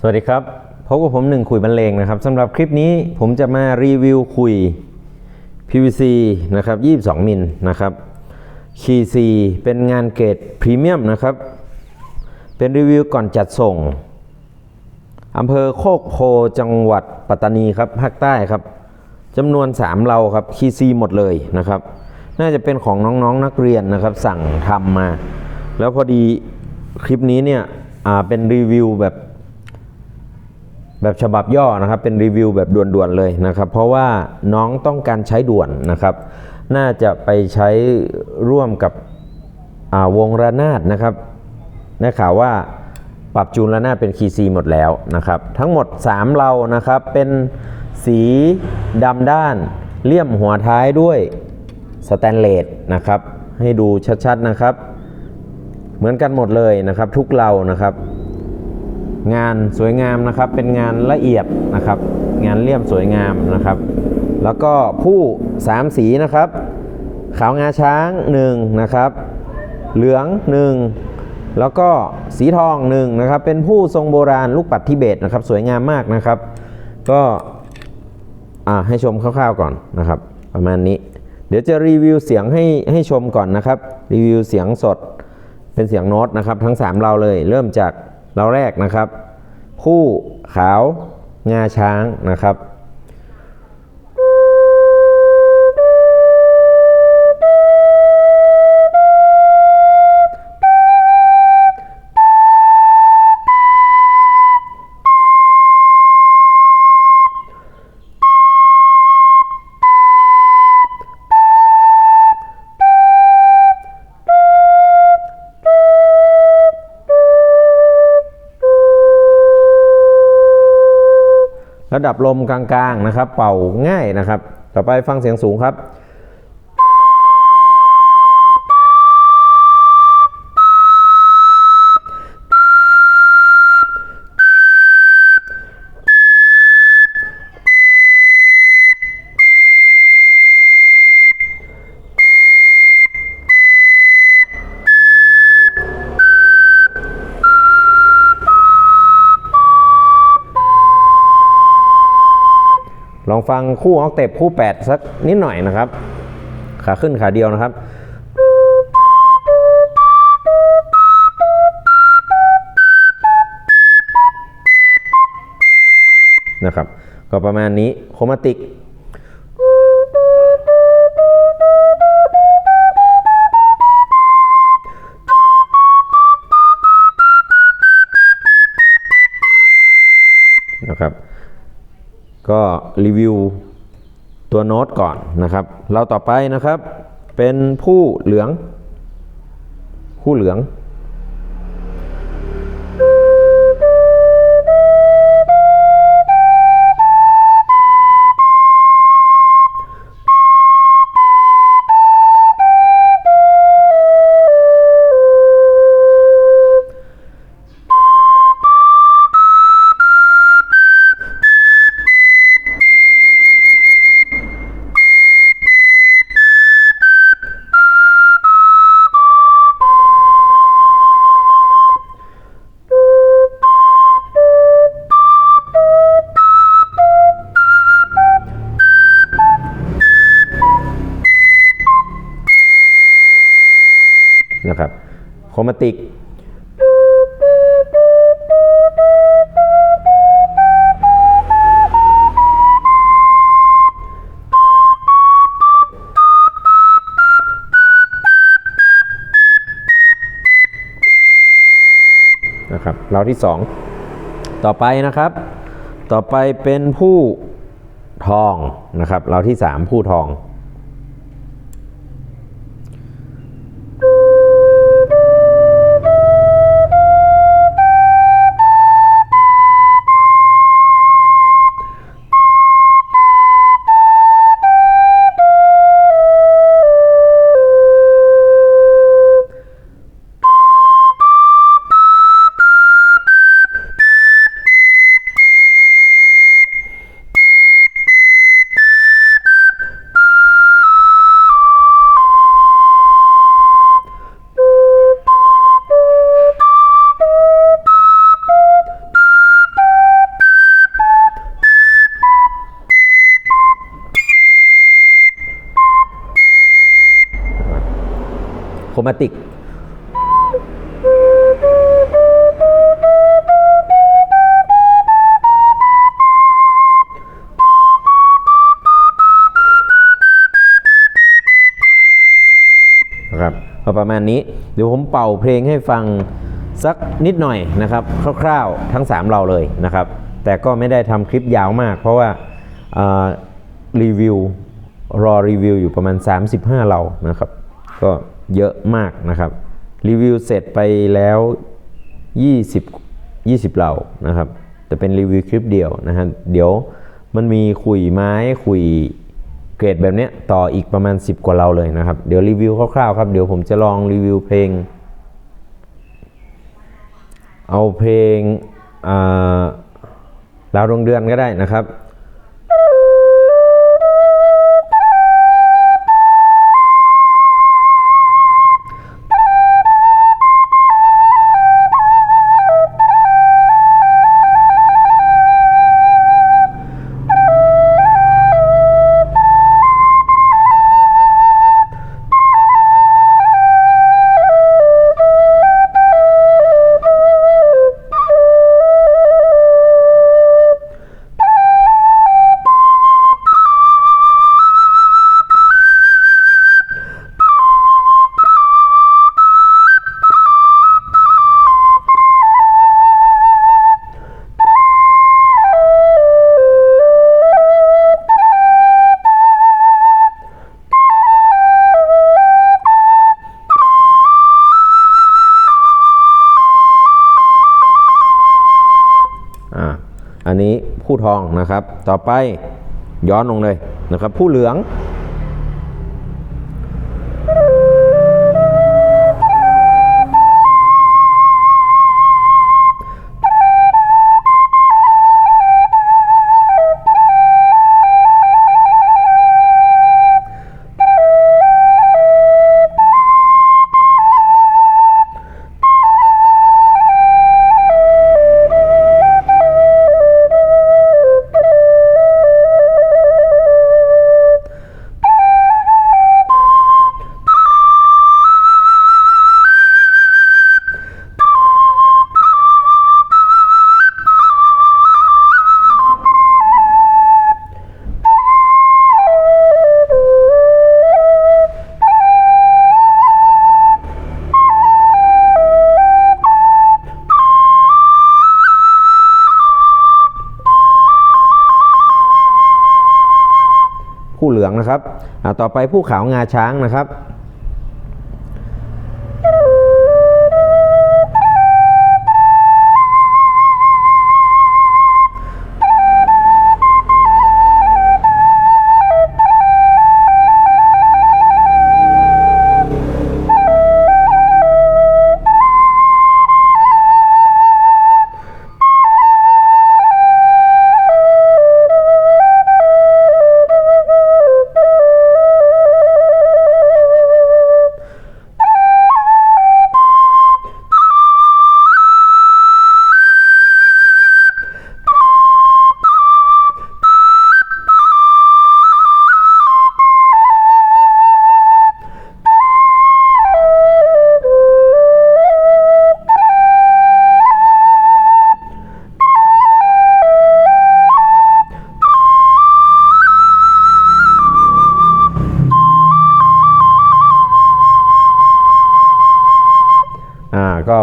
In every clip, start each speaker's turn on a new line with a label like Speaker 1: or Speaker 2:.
Speaker 1: สวัสดีครับพบกับผมหนึ่งคุยบรรเลงนะครับสำหรับคลิปนี้ผมจะมารีวิวคุย PVC นะครับ22มิลนะครับคีซีเป็นงานเกรดพรีเมียมนะครับ เป็นรีวิวก่อนจัดส่งอำเภอโคกโพจังหวัดปัตตานีครับภาคใต้ครับจำนวน 3 เราครับคีซีหมดเลยนะครับ น่าจะเป็นของน้องๆนนักเรียนนะครับ สั่งทำมา แล้วพอดีคลิปนี้เนี่ยเป็นรีวิวแบบ แบบฉบับย่อนะครับเป็นรีวิวแบบด่วนๆเลยนะครับเพราะว่าน้องต้องการใช้ด่วนนะครับ น่าจะไปใช้ร่วมกับวงระนาดนะครับได้ข่าวว่าปรับจูนระนาดเป็นคีซีหมดแล้วนะครับ ทั้งหมด 3 เรานะครับเป็นสีดำด้านเลี่ยมหัวท้ายด้วยสแตนเลสนะครับ ให้ดูชัดๆนะครับ เหมือนกันหมดเลยนะครับ ทุกเรานะครับ งานสวยงามนะครับ เป็นงานละเอียดนะครับ งานเลี่ยมสวยงามนะครับ แล้วก็ผู้สามสีนะครับ ขาวงาช้าง1นะครับ เหลือง 1 แล้วก็สีทอง1นะครับ เป็นผู้ทรงโบราณลูกปัดทิเบตนะครับ สวยงามมากนะครับ ก็อ่าให้ชมคร่าวๆก่อนนะครับ ประมาณนี้ เดี๋ยวจะรีวิวเสียงให้ให้ชมก่อนนะครับ รีวิวเสียงสดเป็นเสียงโน้ตนะครับ ทั้ง 3 เราเลย เริ่มจากเราแรกนะครับ คู่ขาวงาช้างนะครับ ระดับลมกลางๆนะครับ เป่าง่ายนะครับ ต่อไปฟังเสียงสูงครับ ฟังคู่ออกเตปคู่ 8 สักนิดหน่อยนะครับ ขาขึ้นขาเดียวนะครับนะครับก็ประมาณนี้โครมาติกนะครับ ก็รีวิวตัวโน้ตก่อนนะครับ เราต่อไปนะครับเป็นผู้เหลือง ผู้เหลือง ครมาติก นะครับเราที่ 2 ต่อไปนะครับ ต่อไปเป็นผู้ทองนะครับเราที่ 3 ผู้ทอง มาติก นะครับก็ประมาณนี้ เดี๋ยวผมเป่าเพลงให้ฟังสักนิดหน่อยนะครับ คร่าวๆทั้ง 3 เราเลยนะครับ แต่ก็ไม่ได้ทำคลิปยาวมาก เพราะว่าอ่ารีวิวรอรีวิวอยู่ประมาณ 35 เรานะครับ ก็ เยอะมากนะครับ รีวิวเสร็จไปแล้ว 20 20เรานะครับแต่เป็นรีวิวคลิปเดียวนะฮะเดี๋ยวมันมีขุยไม้ขุยเกรดแบบเนี้ยต่ออีกประมาณ 10 กว่าเราเลยนะครับ เดี๋ยวรีวิวคร่าวๆครับ เดี๋ยวผมจะลองรีวิวเพลง เอาเพลงอ่าดาวดวงเดือนก็ได้นะครับ อันนี้ผู้ทองนะครับ ต่อไปย้อนลงเลยนะครับ ผู้เหลือง เหลืองนะครับต่อไปผู้ขาวงาช้างนะครับ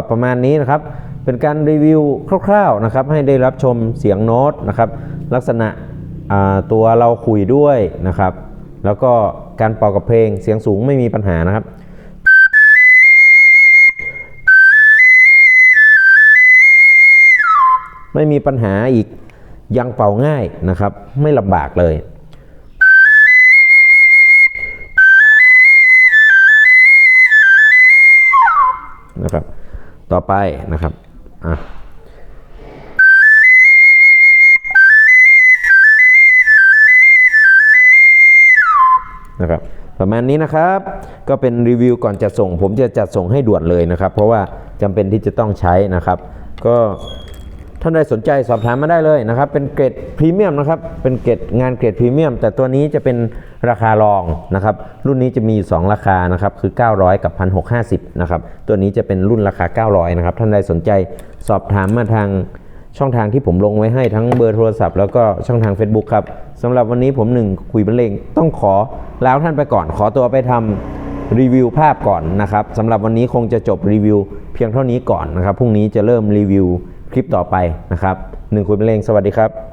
Speaker 1: ประมาณนี้นะครับ เป็นการรีวิวคร่าวๆนะครับ ให้ได้รับชมเสียงโน้ตนะครับ ลักษณะตัวเราคุยด้วยนะครับ แล้วก็การเป่ากับเพลงเสียงสูงไม่มีปัญหานะครับไม่มีปัญหาอีกยังเป่าง่ายนะครับ ไม่ลำบากเลย ต่อไปนะครับอะนะครับประมาณนี้นะครับก็เป็นรีวิวก่อนจะส่ง ผมจะจัดส่งให้ด่วนเลยนะครับ เพราะว่าจำเป็นที่จะต้องใช้นะครับ ก็ ท่านใดสนใจสอบถามมาได้เลยนะครับ เป็นเกรดพรีเมียมนะครับ เป็นเกรดงานเกรดพรีเมียม แต่ตัวนี้จะเป็นราคารองนะครับ รุ่นนี้จะมี 2 ราคานะครับ คือ 900 กับ 1650 นะครับ ตัวนี้จะเป็นรุ่นราคา 900 นะครับ ท่านใดสนใจสอบถามมาทางช่องทางที่ผมลงไว้ให้ทั้งเบอร์โทรศัพท์แล้วก็ช่องทาง Facebook ครับสำหรับวันนี้ผมหนึ่งคุยบรรเลงต้องขอลาท่านไปก่อน ขอตัวไปทำรีวิวภาพก่อนนะครับสำหรับวันนี้คงจะจบรีวิวเพียงเท่านี้ก่อนนะครับพรุ่งนี้จะเริ่มรีวิว คลิปต่อไปนะครับหนึ่งคุณเป็นเลงสวัสดีครับ